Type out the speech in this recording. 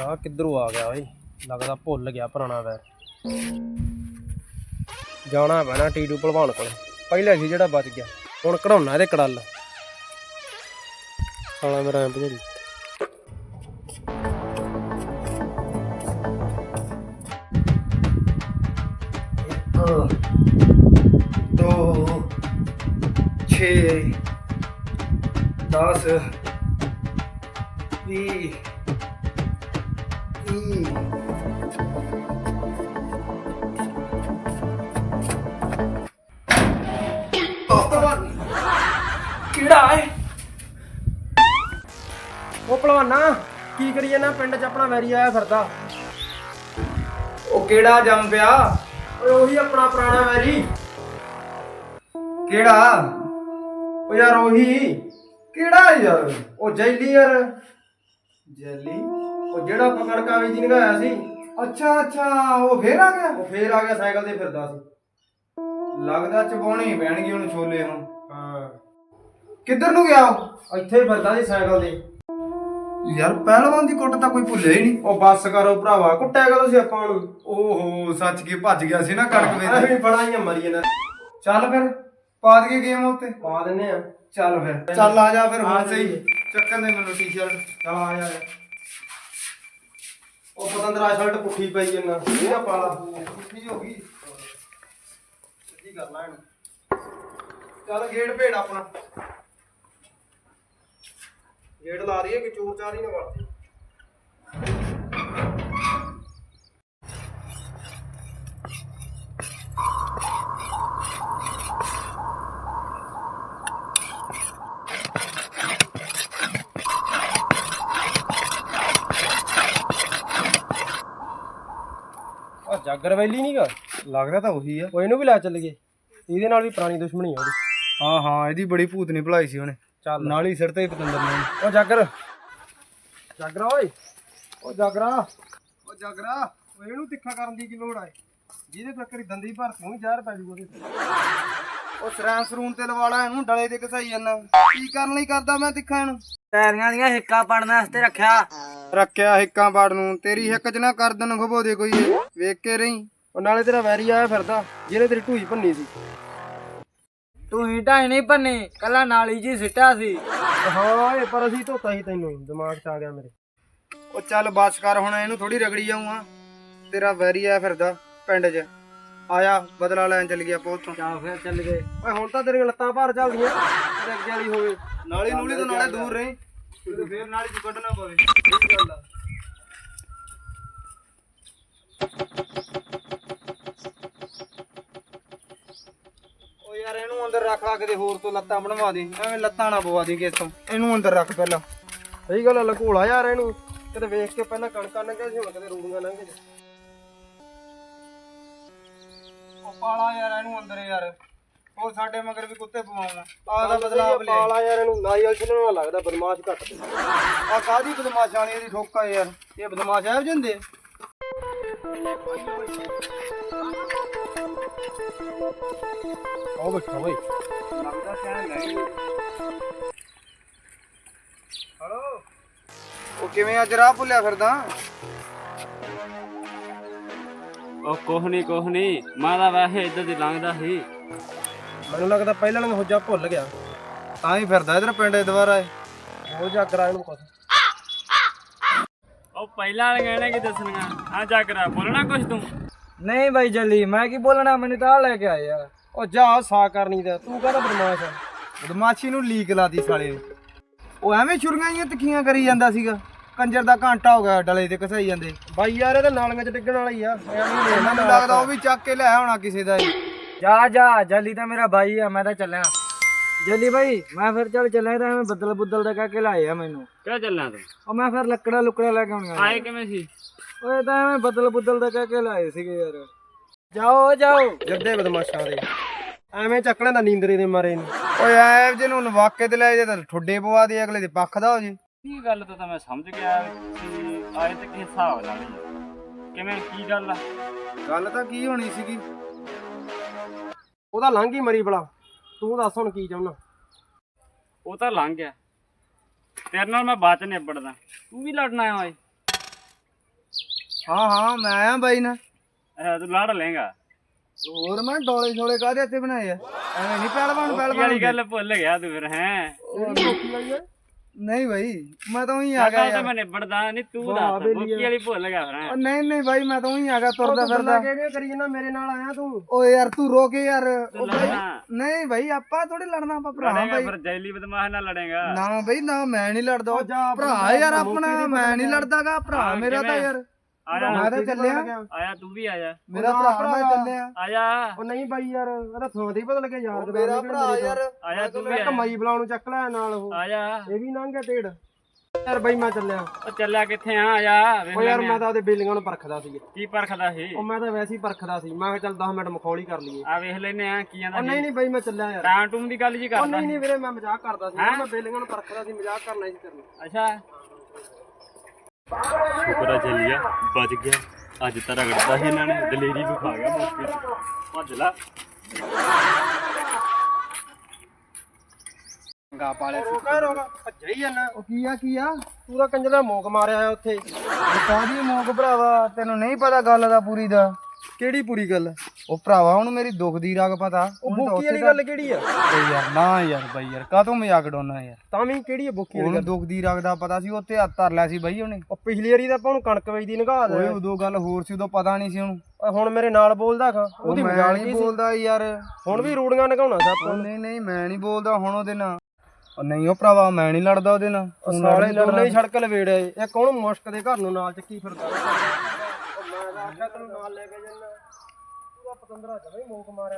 ਆ ਕਿੱਧਰੋਂ ਆ ਗਿਆ ਓਏ? ਲੱਗਦਾ ਭੁੱਲ ਗਿਆ ਪੁਰਾਣਾ ਵੈਰ ਜਾਣਾ ਪੈਣਾ ਟੀਟੂ ਭਲਵਾਨ ਕੋਲ। ਪਹਿਲਾਂ ਸੀ ਜਿਹੜਾ ਬਚ ਗਿਆ। ਹੁਣ ਕਢਾਉਣਾ ਇਹਦੇ ਕੜਲ। ਸਾਲਾ ਮੇਰਾ ਐਂ ਭਜੜੀ Ugh. 6 10 20 ਕਿਹੜਾ ਹੈ? ਉਹ ਭਲਵਾਨਾ ਕੀ ਕਰੀਏ ਨਾ ਪਿੰਡ 'ਚ ਆਪਣਾ ਵੈਰੀ ਆਇਆ ਫਿਰਦਾ। ਉਹ ਕਿਹੜਾ ਜੰਮ ਪਿਆ? ਓਏ ਉਹੀ ਆਪਣਾ ਪੁਰਾਣਾ ਵੈਰੀ। ਕਿਹੜਾ? ਓ ਯਾਰ ਉਹੀ। ਕਿਹੜਾ ਯਾਰ? ਉਹ ਜੈਲੀ ਯਾਰ। ਜੈਲੀ? ਉਹ ਜਿਹੜਾ ਪਕੜ ਕਾਵੀ ਜੀ ਨਗਾਇਆ ਸੀ। ਅੱਛਾ ਅੱਛਾ ਉਹ ਫੇਰ ਆ ਗਿਆ? ਉਹ ਫੇਰ ਆ ਗਿਆ ਸਾਈਕਲ ਤੇ ਫਿਰਦਾ ਸੀ। ਲੱਗਦਾ ਚਬਾਉਣੇ ਪੈਣਗੇ ਹੁਣ ਛੋਲੇ ਹੁਣ। ਹਾਂ। ਕਿੱਧਰ ਨੂੰ ਗਿਆ ਉਹ? ਇੱਥੇ ਹੀ ਫਿਰਦਾ ਸੀ ਸਾਈਕਲ ਤੇ। ਯਾਰ ਪਹਿਲਵਾਨ ਦੀ ਕੁੱਟ ਤਾਂ ਕੋਈ ਭੁੱਲਿਆ ਹੀ ਨਹੀਂ। ਉਹ ਬੱਸ ਕਰੋ ਭਰਾਵਾ ਕੁੱਟਿਆ ਕਦੋਂ ਸੀ ਆਪਾਂ ਨੂੰ ਓਹੋ ਸੱਚ ਕੇ ਭੱਜ ਗਿਆ ਸੀ ਨਾ ਕਣਕ ਵੇਚ ਐਵੇਂ ਬੜਾਈਆਂ ਮਰੀ ਜਾਂਦਾ ਚੱਲ ਫਿਰ। ਪਾ ਦਈਏ ਗੇਮ ਉੱਤੇ। ਪਾ ਦਿੰਨੇ ਆ। ਚੱਲ ਫਿਰ। ਚੱਲ ਆ ਜਾ ਫਿਰ ਹੁਣ ਸਹੀ। ਚੱਕਣ ਦੇ ਮੈਨੂੰ ਟੀ-ਸ਼ਰਟ ਚਲ ਆ ਜਾ। ਉਹ ਪਤੰਦਰਾ ਸ਼ਰਟ ਪੁੱਠੀ ਪਈ ਜੰਨਾ ਇਹ ਨਾ ਪਾਲਾ ਕੀ ਹੋ ਗਈ। ਸਿੱਧੀ ਕਰ ਲੈ ਇਹਨੂੰ। ਚੱਲ ਗੇਟ ਭੇੜ ਆਪਣਾ। ਗੇੜ ਲਾ ਰਹੀ ਹੈ ਕਿ ਚੋਰ ਚਾਰ ਨਾ ਵੜਦੇ ਜਾਗਰ ਵੈਲੀ ਨਹੀਂਗਾ ਲੱਗਦਾ ਤਾਂ ਉਹੀ ਆ। ਉਹ ਇਹਨੂੰ ਵੀ ਲੈ ਚੱਲੀਏ ਇਹਦੇ ਨਾਲ ਵੀ ਪੁਰਾਣੀ ਦੁਸ਼ਮਣੀ ਆ ਉਹਦੀ। ਹਾਂ ਹਾਂ ਇਹਦੀ ਬੜੀ ਭੂਤਨੀ ਭਲਾਈ ਸੀ ਉਹਨੇ। ਚੱਲ। ਨਾਲ ਹੀ ਸਿਰ ਤੇ ਹੀ ਪਤੰਦਰ ਨੇ ਉਹ ਜਾਗਰ। ਜਾਗਰਾ ਓਏ। ਉਹ ਜਾਗਰਾ। ਉਹ ਜਗਰਾ। ਉਹ ਇਹਨੂੰ ਤਿੱਖਾ ਕਰਨ ਦੀ ਕੀ ਲੋੜ ਆ ਜਿਹਦੇ ਤੱਕ ਦੰਦੀ ਭਰ ਤੂੰ ਹੀ ਜ਼ਹਿਰ ਪੈ ਜੂਗਾ ਉਹਦੇ ਤੇ। ਉਹ ਸਰਾਂ ਸਰੂਨ ਤੇ ਲਵਾਲਾ ਇਹਨੂੰ ਡਲੇ ਤੇ ਘਸਾਈ ਜਾਂਦਾ। ਕੀ ਕਰਨ ਲਈ ਕਰਦਾ ਮੈਂ ਤਿੱਖਾ ਇਹਨੂੰ ਪੈਰੀਆਂ ਦੀਆਂ ਹਿੱਕਾਂ ਪੜਨ ਵਾਸਤੇ ਰੱਖਿਆ। ਰੱਖਿਆ ਹਿੱਕਾਂ ਪਾੜ ਨੂੰ ਤੇਰੀ ਹਿੱਕ 'ਚ ਨਾ ਕਰ ਦੇਣ ਖਬੋ ਦੇ ਕੋਈ। ਵੇਖ ਕੇ ਰਹੀ ਉਹ ਨਾਲੇ ਤੇਰਾ ਵੈਰੀ ਆਇਆ ਫਿਰਦਾ ਜਿਹਨੇ ਤੇਰੀ ਢੂਈ ਭੰਨੀ ਸੀ। ਤੂੰ ਹੀ ਢਾਈ ਨਹੀਂ ਭੰਨੀ ਕੱਲਾ ਨਾਲੀ ਜੀ ਸਿੱਟਾ ਸੀ। ਹਾਂ ਓਏ ਪਰ ਅਸੀਂ ਧੋਤਾ ਸੀ ਤੈਨੂੰ ਦਿਮਾਗ 'ਚ ਆ ਗਿਆ ਮੇਰੇ। ਉਹ ਚੱਲ ਬਸ ਕਰ ਹੁਣ ਇਹਨੂੰ ਥੋੜੀ ਰਗੜੀ ਜਾਊਂਗਾ ਤੇਰਾ ਵੈਰੀ ਆ ਫਿਰਦਾ ਪਿੰਡ 'ਚ। ਆਇਆ ਬਦਲਾ ਲੈਣ ਚੱਲ ਗਿਆ ਆਪਾਂ ਉੱਥੋਂ ਫਿਰ ਚੱਲ ਗਏ। ਓਏ ਹੁਣ ਤਾਂ ਤੇਰੀਆਂ ਲੱਤਾਂ ਭਾਰ ਚੱਲਦੀਆਂ ਤੇਰੇ ਅੱਗੇ ਵਾਲੀ ਹੋਵੇ। ਨਾਲੀ ਨੂਲੀ ਤੋਂ ਨਾਲੇ ਦੂਰ ਰਹੀ। ਤੇ ਫੇਰ ਨਾਲੀ 'ਚ ਕੱਢਣਾ ਪਵੇ। ਇਹ ਗੱਲ ਆ ਓ ਯਾਰ ਇਹਨੂੰ ਅੰਦਰ ਰੱਖ ਲਾ ਕਿਤੇ ਹੋਰ ਤੋਂ ਲੱਤਾਂ ਬਣਵਾ ਦੇ। ਐਵੇਂ ਲੱਤਾਂ ਨਾ ਪਵਾ ਦੇ ਕਿਸ ਤੋਂ। ਇਹਨੂੰ ਅੰਦਰ ਰੱਖ ਪਹਿਲਾਂ। ਸਹੀ ਗੱਲ ਆ ਲਕੋਲਾ ਯਾਰ ਇਹਨੂੰ। ਕਿਤੇ ਵੇਖ ਕੇ ਪਹਿਲਾਂ ਕਣਕਾਂ ਲੰਘਿਆ ਸੀ ਹੁਣ ਕਿਤੇ ਰੂੜੀਆਂ ਲੰਘ ਜਾ ਪਾਲਾ ਯਾਰ ਇਹਨੂੰ ਅੰਦਰ ਯਾਰ। ਹੋਰ ਸਾਡੇ ਮਗਰ ਵੀ ਕੁੱਤੇ ਪਵਾਉਣਾ। ਆਹ ਦਾ ਬਦਲਾਵ ਲੈ ਪਾਲਾ ਯਾਰ ਇਹਨੂੰ ਨਾਰੀਅਲ ਛਿਲਣ ਨਾਲ ਲੱਗਦਾ ਬਦਮਾਸ਼ ਘੱਟ। ਆ ਕਾਦੀ ਬਦਮਾਸ਼ਾਂ ਵਾਲੀ ਇਹਦੀ ਠੋਕਾ ਯਾਰ। ਇਹ ਬਦਮਾਸ਼ ਆਪ ਜਾਂਦੇ ਆਓ ਬੈਠਾ ਓਏ ਹਲੋ? ਉਹ ਕਿਵੇਂ ਅੱਜ ਰਾਹ ਭੁੱਲਿਆ ਫਿਰਦਾ? ਉਹ ਕੁਛ ਨਹੀਂ ਕੁਛ ਨਹੀਂ ਮੈਂ ਤਾਂ ਵੈਸੇ ਇੱਧਰ ਦੀ ਲੰਘਦਾ ਸੀ। ਮੈਨੂੰ ਲੱਗਦਾ ਪਹਿਲਾਂ ਨੂੰ ਹੁਜਾ ਭੁੱਲ ਗਿਆ। ਤਾਂ ਹੀ ਫਿਰਦਾ ਇਧਰ ਪਿੰਡ ਦੁਬਾਰਾ ਹੋ ਜਾਗਰਾ ਇਹਨੂੰ ਕੁਛ। ਉਹ ਪਹਿਲਾਂ ਵਾਲੀਆਂ ਇਹਨੇ ਕੀ ਦੱਸਣੀਆਂ? ਆ ਜਾਗਰਾ ਬੋਲਣਾ ਕੁਛ ਤੂੰ? ਨਹੀਂ ਬਾਈ ਜੱਲੀ ਮੈਂ ਕੀ ਬੋਲਣਾ? ਮੈਨੂੰ ਤਾਂ ਆਹ ਲੈ ਕੇ ਆਏ ਆ। ਉਹ ਜਾ ਸਾ ਕਰਨੀ ਦਾ। ਤੂੰ ਕਹਿੰਦਾ ਬਦਮਾਸ਼ ਆ? ਬਦਮਾਸ਼ੀ ਨੂੰ ਲੀਕ ਲਾਦੀ ਸਾਲੇ ਨੂੰ। ਉਹ ਐਵੇਂ ਛੁਰੀਆਂ ਜੀਆਂ ਤਿੱਖੀਆਂ ਕਰੀ ਜਾਂਦਾ ਸੀਗਾ। ਕੰਜਰ ਦਾ ਘੰਟਾ ਹੋ ਗਿਆ ਡਲੇ ਤੇ ਘਸਾਈ ਜਾਂਦੇ। ਬਾਈ ਯਾਰ ਇਹ ਤਾਂ ਨਾਲੀਆਂ 'ਚ ਡਿੱਗਣ ਵਾਲਾ ਹੀ ਆ। ਐਵੇਂ ਮੈਨੂੰ ਲੱਗਦਾ ਉਹ ਵੀ ਚੱਕ ਕੇ ਲੈ ਹੋਣਾ ਕਿਸੇ ਦਾ ਹੀ। ਜਾ ਜਾ ਜੱਲੀ ਤਾਂ ਮੇਰਾ ਬਾਈ ਆ ਮੈਂ ਤਾਂ ਚੱਲਿਆ। ਜੱਲੀ ਬਾਈ ਮੈਂ ਫਿਰ ਚੱਲ ਚੱਲਿਆ ਤਾਂ ਐਵੇਂ ਬੱਦਲ ਬੁੱਦਲ ਦਾ ਕਹਿ ਕੇ ਲਾਏ ਆ ਮੈਨੂੰ। ਕਿਆ ਚੱਲਣਾ ਤੂੰ? ਉਹ ਮੈਂ ਫਿਰ ਲੱਕੜਾ ਲੁਕੜਾ ਲੈ ਕੇ ਆਉਣੀਆਂ ਆਏ ਕਿਵੇਂ ਸੀ? ਓਏ ਤਾਂ ਐਵੇਂ ਬੱਦਲ ਬੁੱਦਲ ਦਾ ਕਹਿ ਕੇ ਲਾਏ ਸੀਗੇ ਯਾਰ। ਜਾਓ ਜਾਓ। ਜੱਦੇ ਬਦਮਾਸ਼ਾਂ ਦੇ। ਐਵੇਂ ਚੱਕਣਾ ਦਾ ਨੀਂਦਰੇ ਦੇ ਮਾਰੇ ਨੂੰ। ਓਏ ਐ ਜੇ ਨੂੰ ਵਾਕੇ ਤੇ ਲੈ ਜੇ ਤਾਂ ਠੁੱਡੇ ਪਵਾ ਦੇ ਅਗਲੇ ਦੇ ਪੱਖ ਦਾ ਹੋ ਜੇ। ਕੀ ਗੱਲ ਤਾਂ ਮੈਂ ਸਮਝ ਗਿਆ ਕਿ ਆਏ ਤੇ ਕਿਸ ਹਿਸਾਬ ਨਾਲ ਹੀ। ਕਿਵੇਂ ਕੀ ਗੱਲ ਆ? ਗੱਲ ਤਾਂ ਕੀ ਹੋਣੀ ਸੀਗੀ? ਉਹਦਾ ਲੰਘ ਹੀ ਮਰੀ ਬਲਾ ਤੂੰ ਦੱਸ ਹੁਣ ਕੀ ਚਾਹੁੰਦਾ? ਉਹ ਤਾਂ ਲੰਘ ਗਿਆ। ਤੇਰੇ ਨਾਲ ਮੈਂ ਬਾਅਦ ਚ ਨਿਬੜਦਾ। ਤੂੰ ਵੀ ਲੜਨਾ ਆਇਆ ਓਏ। ਹਾਂ ਹਾਂ ਮੈਂ ਆਇਆ ਬਾਈ ਨਾ ਅੱਛਾ ਤੂੰ ਲੜ ਲੇਗਾ ਹੋਰ ਮੈਂ ਡੋਲੇ ਛੋਲੇ ਕਾਹਦੇ ਇੱਥੇ ਬਣਾਏ ਆ? ਐਵੇਂ ਨਹੀਂ ਪਹਿਲਵਾਨ ਪਹਿਲਵਾਨ ਵਾਲੀ ਗੱਲ ਭੁੱਲ ਗਿਆ ਤੂੰ ਫਿਰ ਹੈ? ਨਹੀਂ ਬਾਈ ਮੈਂ ਤਾਂ ਉਹੀ ਆ ਗਿਆ ਤਾਂ ਮੈਂ ਨਿਬੜਦਾ ਨਹੀਂ ਤੂੰ ਦੱਸ ਬੋਕੀ ਵਾਲੀ ਭੁੱਲ ਗਿਆ। ਉਹ ਨਹੀਂ ਨਹੀਂ ਬਾਈ ਮੈਂ ਤਾਂ ਉਹੀ ਆ ਗਿਆ ਤੁਰਦਾ ਫਿਰਦਾ। ਕਿਹੜੀਆਂ ਕਰੀ ਜਾਂਦਾ ਮੇਰੇ ਨਾਲ ਆਇਆ ਤੂੰ? ਓਏ ਯਾਰ ਤੂੰ ਰੋ ਕੇ ਯਾਰ ਨਹੀਂ ਬਾਈ ਆਪਾਂ ਥੋੜੀ ਲੜਨਾ ਆਪਾਂ ਭਰਾ ਲੜੇਗਾ ਬਾਈ। ਫਿਰ ਜੈਲੀ ਬਦਮਾਸ਼ ਨਾਲ ਲੜੇਗਾ। ਨਾ ਬਈ ਨਾ ਮੈਂ ਨਹੀਂ ਲੜਦਾ। ਭਰਾ ਯਾਰ ਆਪਣਾ ਮੈਂ ਨਹੀਂ ਲੜਦਾਗਾ ਭਰਾ ਮੇਰਾ ਤਾਂ ਯਾਰ। ਆਇਆ ਮੈਂ ਤਾਂ ਚੱਲਿਆ। ਆਇਆ ਤੂੰ ਵੀ ਆਇਆ। ਮੇਰਾ ਭਰਾ ਮੈਂ ਚੱਲਿਆ। ਆਇਆ। ਉਹ ਨਹੀਂ ਬਾਈ ਯਾਰ ਇਹਦਾ ਥਾਂ ਦੀ ਬਦਲ ਕੇ ਯਾਰ ਮੇਰਾ ਭਰਾ ਯਾਰ। ਆਇਆ ਤੂੰ ਵੀ ਇੱਕ ਆਇਆ। ਮਈ ਬਲਾਉਣ ਨੂੰ ਚੱਕ ਲੈ ਨਾਲ ਉਹ। ਆਇਆ। ਇਹ ਵੀ ਲੰਘ ਗਿਆ ਢੇੜ ਯਾਰ ਬਾਈ ਮੈਂ ਚੱਲਿਆ। ਉਹ ਚੱਲਿਆ ਕਿੱਥੇ ਆ? ਆਇਆ ਉਹ ਯਾਰ ਮੈਂ। ਤਾਂ ਉਹਦੇ ਬੇਲੀਆਂ ਨੂੰ ਪਰਖਦਾ ਸੀ। ਕੀ ਪਰਖਦਾ ਸੀ? ਉਹ ਮੈਂ ਤਾਂ ਵੈਸੇ ਹੀ ਪਰਖਦਾ ਸੀ। ਮੈਂ ਕਿਹਾ ਚੱਲ 10 ਮਿੰਟ ਮਖੌਲੀ ਕਰ ਲਈਏ। ਆ ਵੇਖ ਲੈਨੇ ਆ ਕੀ ਉਹ ਆਂਦਾ ਨਹੀਂ ਨਹੀਂ ਬਾਈ ਮੈਂ ਚੱਲਿਆ ਯਾਰ। ਟਾਂ ਟੂਮ ਦੀ ਗੱਲ ਜੀ ਉਹ ਕਰਦਾ ਨਹੀਂ ਨਹੀਂ ਵੀਰੇ ਮੈਂ ਮਜ਼ਾਕ ਕਰਦਾ ਸੀ। ਮੈਂ ਬੇਲੀਆਂ ਨੂੰ ਪਰਖਦਾ ਸੀ ਮਜ਼ਾਕ ਕਰਨਾ ਹੀ ਸੀ ਕਰਨਾ ਅੱਛਾ। ਸ਼ੁਕਰ ਆ ਚੱਲਿਆ ਬਚ ਗਿਆ। ਅੱਜ ਤਾਂ ਰਗੜਦਾ ਸੀ ਇਹਨਾਂ ਨੇ ਦਲੇਰੀ ਵਿਖਾ ਗਿਆ ਮੌਕੇ ਤੇ। ਭੱਜ ਲਾ। ਗਾ ਪਾਲੇ ਰੋਕਾ ਭੱਜਿਆ ਹੀ ਜਾਣਾ ਉਹ ਕੀ ਆ ਕੀ ਆ? ਤੂੰ ਤਾਂ ਕੰਜਰ ਦਾ ਮੋਕ ਮਾਰਿਆ ਆ ਉੱਥੇ। ਕਾਦੀ ਮੋਕ ਭਰਾਵਾ? ਤੈਨੂੰ ਨਹੀਂ ਪਤਾ ਗੱਲ ਦਾ ਪੂਰੀ ਦਾ। ਕਿਹੜੀ ਪੂਰੀ ਗੱਲ? ਉਹ ਭਰਾਵਾ ਉਹਨੂੰ ਮੇਰੀ ਦੁੱਖ ਦੀ ਰਾਗ ਪਤਾ। ਉਹ ਉਹਨੂੰ ਤਾਂ ਬੋਕੀ ਵਾਲੀ ਗੱਲ ਕਿਹੜੀ ਆ? ਓਏ ਯਾਰ ਨਾ ਯਾਰ ਬਾਈ ਯਾਰ ਕਾਹਤੋਂ ਮਜ਼ਾਕ ਡੋਨਾ ਯਾਰ। ਤਾਂ ਵੀ ਕਿਹੜੀ ਆ ਬੋਕੀ ਵਾਲੀ ਉਹਨੂੰ ਦੁੱਖ ਦੀ ਰਾਗ ਦਾ ਪਤਾ ਸੀ ਉੱਥੇ ਹੱਥ ਧਰ ਲਿਆ ਸੀ ਬਾਈ ਉਹਨੇ। ਉਹ ਪਿਛਲੀ ਵਾਰੀ ਤਾਂ ਆਪਾਂ ਨੂੰ ਕਣਕ ਵੇਚਦੀ ਨਿਗਾਹ ਓਏ ਦੇ ਉਦੋਂ ਗੱਲ ਹੋਰ ਸੀ ਉਦੋਂ ਪਤਾ ਨਹੀਂ ਸੀ ਉਹਨੂੰ। ਹੁਣ ਮੇਰੇ ਨਾਲ ਬੋਲਦਾ ਖਾ ਉਹ ਉਹਦੀ ਮੈਂ ਨਹੀਂ ਸੀ? ਬੋਲਦਾ ਯਾਰ। ਹੁਣ ਵੀ ਰੂੜੀਆਂ ਨਗਾਉਣਾ ਉਹ ਨਹੀਂ ਨਹੀਂ ਮੈਂ ਨਹੀਂ ਬੋਲਦਾ ਹੁਣ ਉਹਦੇ ਨਾਲ। ਉਹ ਨਹੀਂ ਉਹ ਭਰਾਵਾ ਮੈਂ ਨਹੀਂ ਲੜਦਾ ਉਹਦੇ ਨਾਲ। ਉਹ ਤੂੰ ਸਾਲੇ ਲੜਨ ਲੜਨੇ। ਹੀ ਸੜਕ ਲਵੇੜਿਆ ਏ। ਇਹ ਕੌਣ ਮੁਸ਼ਕ ਦੇ ਘਰ ਨੂੰ ਨਾਲ ਚੱਕੀ ਫਿਰਦਾ? ਉਹ ਮੈਂ ਤਾਂ ਆਖਿਆ ਤੈਨੂੰ ਨਾਲ ਲੈ ਕੇ ਜੰਨਾ। ਪਤੰਦਰਾ ਜਮੇ ਮੋਕ ਮਾਰਿਆ।